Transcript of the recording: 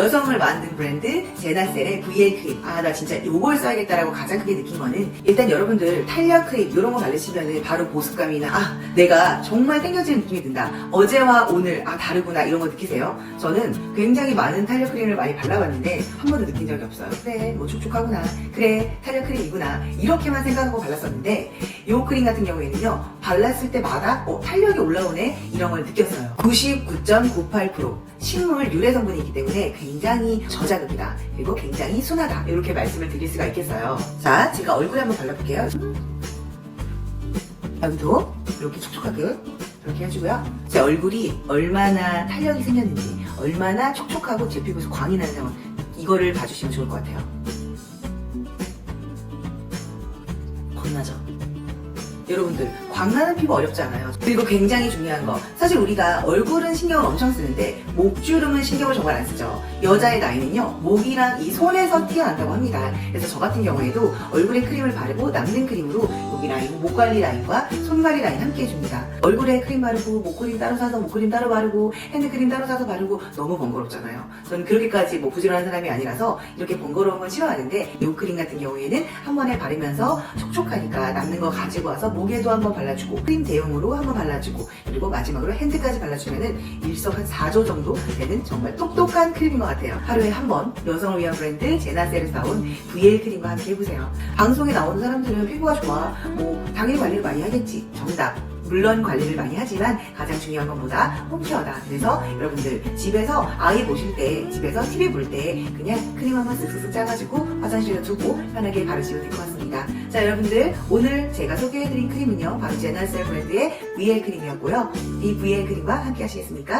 여성을 만든 브랜드 제나셀의 VL 크림. 아, 나 진짜 요걸 써야겠다라고 가장 크게 느낀 거는 일단 여러분들 탄력 크림 이런 거 바르시면 바로 보습감이나 아, 내가 정말 땡겨지는 느낌이 든다. 어제와 오늘 아, 다르구나 이런 거 느끼세요? 저는 굉장히 많은 탄력 크림을 많이 발라봤는데 한 번도 느낀 적이 없어요. 그래, 뭐 촉촉하구나. 그래, 탄력 크림이구나. 이렇게만 생각하고 발랐었는데 이 크림 같은 경우에는요, 발랐을 때마다 어, 탄력이 올라오네 이런 걸 느꼈어요. 99.98% 식물 유래 성분이기 때문에 굉장히 저자극이다. 그리고 굉장히 순하다. 이렇게 말씀을 드릴 수가 있겠어요. 자, 제가 얼굴에 한번 발라볼게요. 여기도 이렇게 촉촉하게 이렇게 해주고요. 제 얼굴이 얼마나 탄력이 생겼는지, 얼마나 촉촉하고 제 피부에서 광이 나는 상황, 이거를 봐주시면 좋을 것 같아요. 겁나죠? 여러분들 광나는 피부 어렵지 않아요. 그리고 굉장히 중요한 거 사실 우리가 얼굴은 신경을 엄청 쓰는데 목주름은 신경을 정말 안 쓰죠. 여자의 나이는요 목이랑 이 손에서 튀어난다고 합니다. 그래서 저 같은 경우에도 얼굴에 크림을 바르고 남는 크림으로 여기 라인, 목 관리 라인과 손 관리 라인 함께 해줍니다. 얼굴에 크림 바르고 목 크림 따로 사서 목 크림 따로 바르고 핸드 크림 따로 사서 바르고 너무 번거롭잖아요. 저는 그렇게까지 뭐 부지런한 사람이 아니라서 이렇게 번거로운 건 싫어하는데 이 크림 같은 경우에는 한 번에 바르면서 촉촉하니까 남는 거 가지고 와서 목에도 한번 발라주고 크림 대용으로 한번 발라주고 그리고 마지막으로 핸드까지 발라주면은 일석 한 4조 정도 되는 정말 똑똑한 크림인 것 같아요. 하루에 한 번 여성을 위한 브랜드 제나셀에서 나온 VL 크림과 함께 해보세요. 방송에 나오는 사람들은 피부가 좋아 뭐 당연히 관리를 많이 하겠지. 정답. 물론 관리를 많이 하지만 가장 중요한 건 뭐다? 홈케어다. 그래서 여러분들 집에서 아이 보실 때, 집에서 TV 볼 때 그냥 크림 한번 쓱쓱쓱 짜가지고 화장실에 두고 편하게 바르시면 될 것 같습니다. 자, 여러분들 오늘 제가 소개해드린 크림은요. 바로 제나셀 브랜드의 VL 크림이었고요. 이 VL 크림과 함께 하시겠습니까?